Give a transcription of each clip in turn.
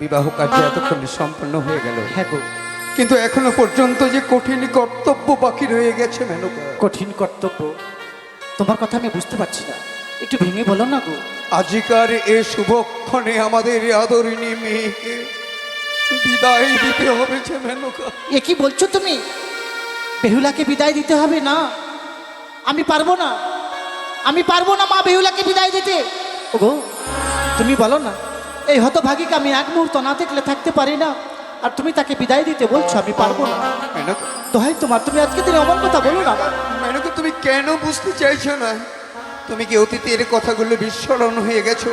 বিবাহ কার্য এতক্ষণে সম্পন্ন হয়ে গেল। হ্যাঁ গো। কিন্তু এখনও পর্যন্ত যে কঠিন কর্তব্য বাকি রয়ে গেছে মেনকা কঠিন কর্তব্য? তোমার কথা আমি বুঝতে পারছি না। একটু ভেঙে বলো না গো। আজিকার এ শুভক্ষণে আমাদের আদরিণী মেয়েকে বিদায় দিতে হবে যে মেনকা এ কি বলছো তুমি? বেহুলাকে বিদায় দিতে হবে না? আমি পারব না। আমি পারব না মা বেহুলাকে বিদায় দিতে। ওগো তুমি বলো না। এই হতভাগীকে আমি এক মুহূর্ত না দেখলে থাকতে পারি না। আর তুমি তাকে বিদায় দিতে বলছো আমি পারব না। দোহাই তোমার তুমি আজকে দিনে অমন কথা বলো না। মেনকা তুমি কেন বুঝতে চাইছো না? তুমি কি অতীতের কথাগুলো বিস্মরণ হয়ে গেছো?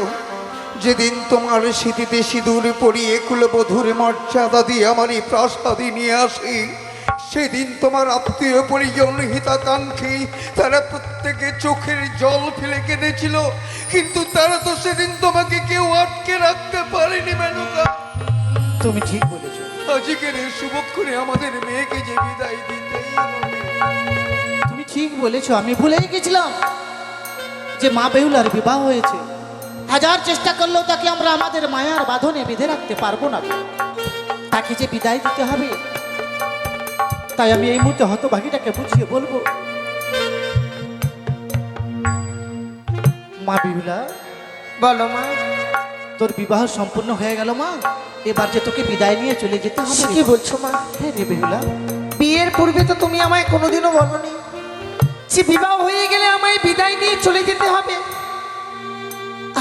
যেদিন তোমার স্মৃতিতে সিঁদুর পরিয়ে কুলবধূর মর্যাদা দিয়ে আমার এই প্রাসাদে নিয়ে আসি সেদিন তোমার আত্মীয় পরিজন হিতাকাঙ্ক্ষী তারা প্রত্যেকে চোখের জল ফেলে কেঁদেছিল কিন্তু তারা তো সেদিন তোমাকে কেউ আটকে রাখতে পারেনি মেনকা। তুমি ঠিক বলেছ। আজকের এই শুভক্ষণে আমাদের মেয়েকে যে বিদায় হবে। তুমি ঠিক বলেছ আমি ভুলেই গেছিলাম যে মা বেহুলার বিবাহ হয়েছে। হাজার চেষ্টা করলেও তাকে আমরা আমাদের মায়ার বাঁধনে বেঁধে রাখতে পারব না। তাকে যে বিদায় দিতে হবে তাই আমি এই মুহূর্তে হতভাগীটাকে বুঝিয়ে বলব। মা বিহুলা বলো মা তোর বিবাহ সম্পূর্ণ হয়ে গেল মা? এবার যে তোকে বিদায় নিয়ে চলে যেতে হবে সে কি বলছো মা? হ্যাঁ রে বেহুলা বিয়ের পূর্বে তো তুমি আমায় কোনোদিনও বলনি। যে বিবাহ হয়ে গেলে আমায় বিদায় নিয়ে চলে যেতে হবে।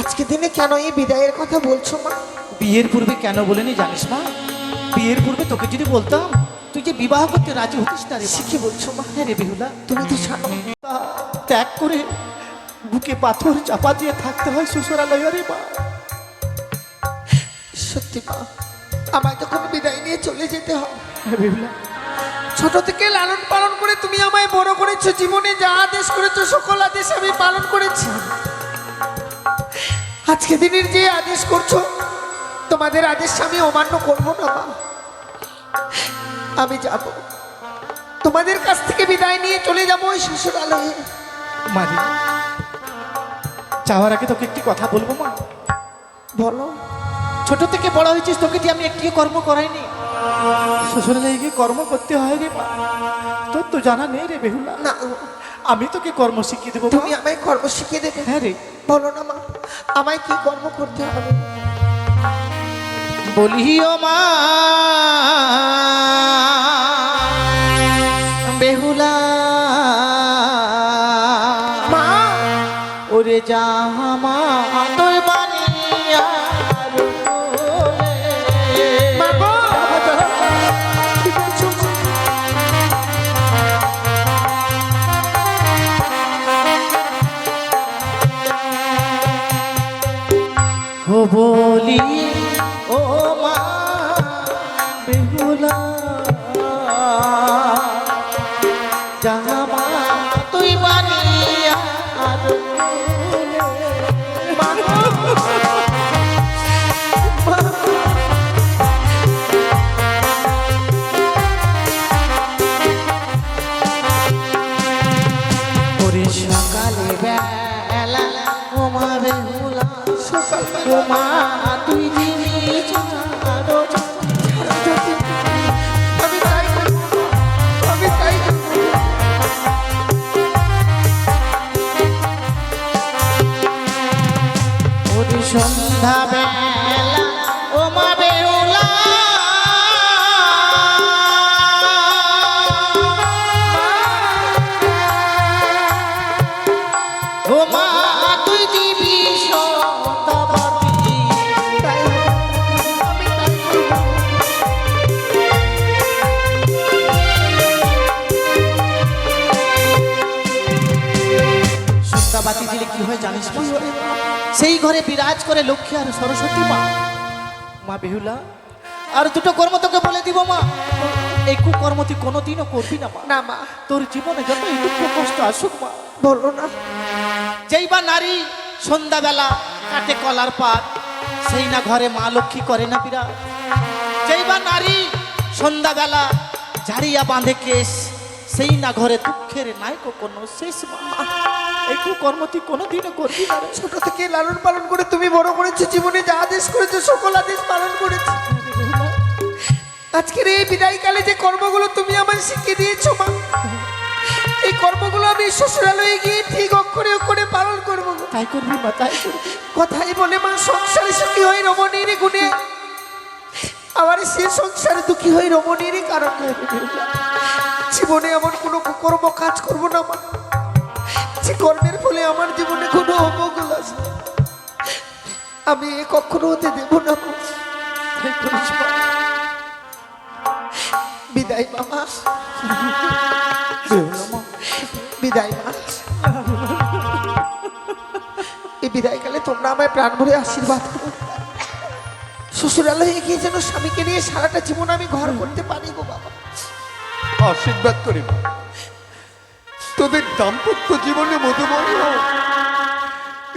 আজকে দিনে কেন এই বিদায়ের কথা বলছো মা? বিয়ের পূর্বে কেন বলেনি জানিস মা? বিয়ের পূর্বে তোকে যদি বলতাম তুই যে বিবাহ করতে রাজি হতিস না রে কি বলছো মা। হ্যাঁ রে বেহুলা। তুমি তো জানো ত্যাগ করে বুকে পাথর চাপা দিয়ে থাকতে হয় শ্বশুরালয় রে মা। সত্যি মা আমায় তখন বিদায় নিয়ে চলে যেতে হবে হ্যাঁ বেহুলা। ছোট থেকে লালন পালন করে তুমি আমায় বড় করেছ জীবনে যা আদেশ করেছ সকল আদেশ আমি পালন করেছি। আজকে দিনের যে আদেশ করছ তোমাদের আদেশ আমি অমান্য করব না মা। আমি যাব। তোমাদের কাছ থেকে বিদায় নিয়ে চলে যাব ওই শ্বশুরালয়ে মারি চাওয়ার আগে তোকে একটি কথা বলব মা। বলো। ছোট থেকে বড় হয়েছিস তোকে দিয়ে আমি একটি কর্ম করাইনি। শ্বশুরালয়ে গিয়ে কর্ম করতে হয় রে মা। তোর তো জানা নেই রে বেহুলা। না। আমি তোকে কর্ম শিখিয়ে দেবো তুমি আমায় কর্ম শিখিয়ে দেবে। হ্যাঁ রে। বলো না মা আমায় কি কর্ম করতে হবে? বলিও মা বেহুলা। মা। ওরে জামা বানিয়া মা সন্ধ্যাবাতি দিলে কি হয় জানিস সেই ঘরে বিরাজ করে লক্ষ্মী আর সরস্বতী মা। মা বেহুলা আর দুটো কর্ম তোকে বলে দিব মা। এই কুকর্ম তুই কোনোদিনও করবি না মা। না মা। তোর জীবনে যত দুঃখ কষ্ট আসুক মা। বলো না। যেই বা নারী সন্ধ্যাবেলা কাটে কলার পাত সেই না ঘরে মা লক্ষ্মী করে না বিরাট। যেই বা নারী সন্ধ্যাবেলা ঝাড়িয়া বাঁধে কেশ সেই না ঘরে দুঃখের নাই কোনো শেষ মা। এই কুকর্ম তুই কোনোদিনও করবি না ছোট থেকে লালন পালন করে তুমি বড় করেছ জীবনে যা আদেশ করেছ সকল আদেশ পালন করেছি। আজকের এই বিদায়কালে যে কর্মগুলো তুমি আমায় শিখিয়ে দিয়েছ মা এই কর্মগুলো আমি শ্বশুরালয়ে গিয়ে ঠিক অক্ষরে অক্ষরে পালন করব। তাই করবি মা তাই কথাই বলে মা সংসারে সুখী হয়ে রমণীর গুণে। আবার সে সংসারে দুঃখী হয়ে রমণীর কারণ। জীবনে এমন কোনো কর্ম কাজ করব না মা। যে কর্মের ফলে আমার জীবনে কোনো অমঙ্গল আসবে আমি এ কখনো হতে দেব না। বিদায় মামা বিদায় মা। এই বিদায়কালে তোমরা আমায় প্রাণ ভরে আশীর্বাদ করো। শ্বশুরালয়ে গিয়ে যেন স্বামীকে নিয়ে সারাটা জীবন আমি ঘর করতে পারি গো বাবা। আশীর্বাদ করি মা। তোদের দাম্পত্য জীবনে মধুময় হোক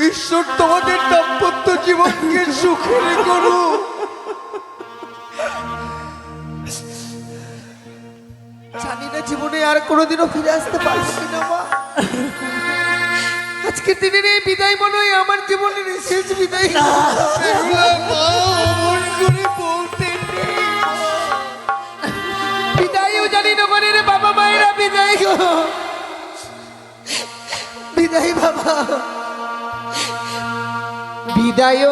ঈশ্বর তোমাদের দাম্পত্য জীবনকে সুখের করু জানি না জীবনে আর কোনোদিনও ফিরে আসতে পারব কিনা মা। আজকের দিনের এই বিদায় মনে হয় আমার জীবনের শেষ বিদায়। বিদায়ও জানি না মানে রে বাবা মায়েরা বিদায়। বিদায়।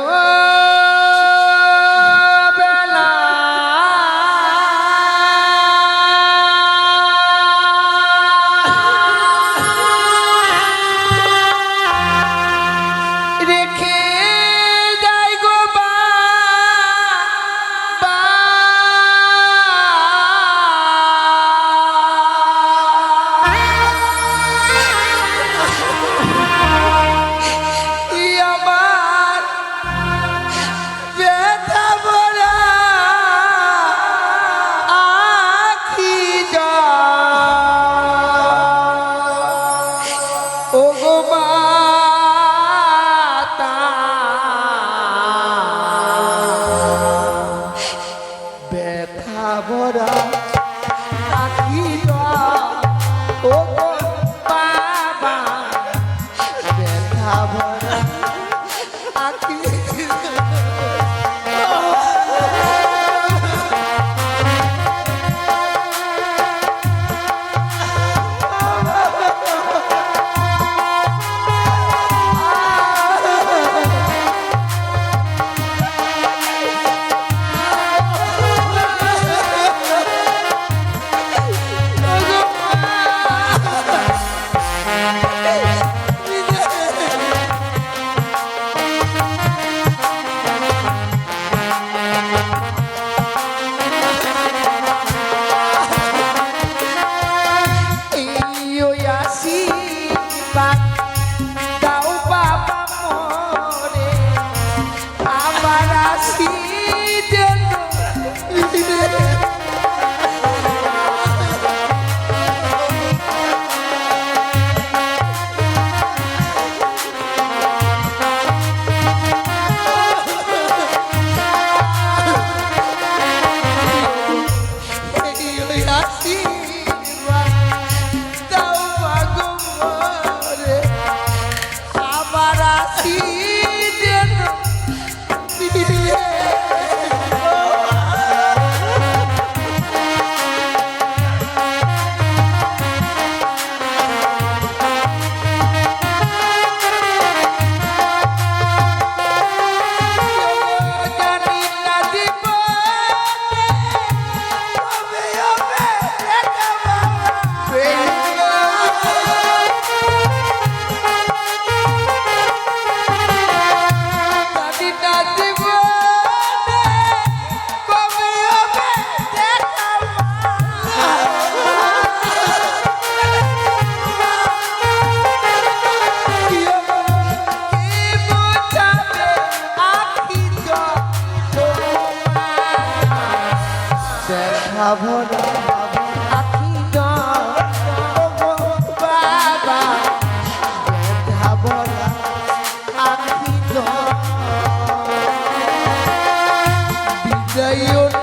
বিজয়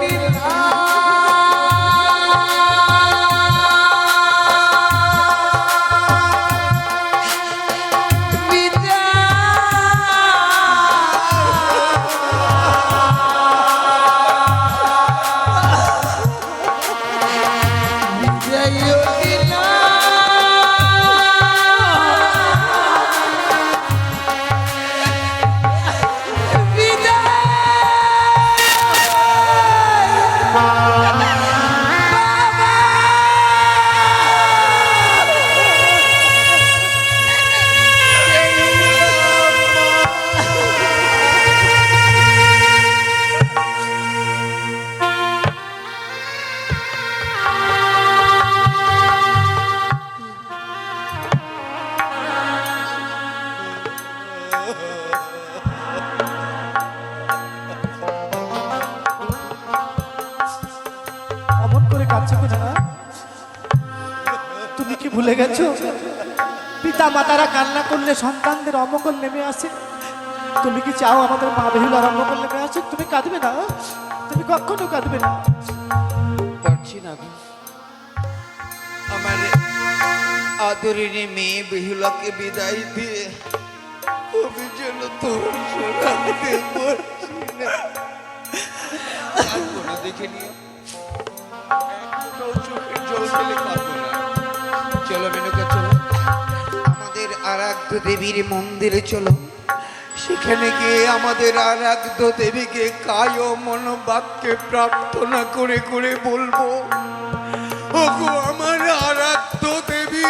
ভুলে গেছো? পিতা মাতারা কান্না করলে সন্তানদের অমঙ্গল নেমে আসে। তুমি কি চাও আমাদের মা বেহুলার অমঙ্গল নেমে আসে তুমি কাঁদবে না তুমি কখনো কাঁদবে না। পারছি না আমার আদরিনী মেয়ে বেহুলাকে বিদায় দিয়ে আমি যেন তোর সরাতে পারছি না। দেখে নিও। চোখের জল ফেলে না চলো মেনকা চলো। আমাদের আরাধ্য দেবীর মন্দিরে চলো। সেখানে গিয়ে আমাদের আরাধ্য দেবীকে কায় মন মনোবাক্যে প্রার্থনা করে করে বলব, ওগো আমার আরাধ্য দেবী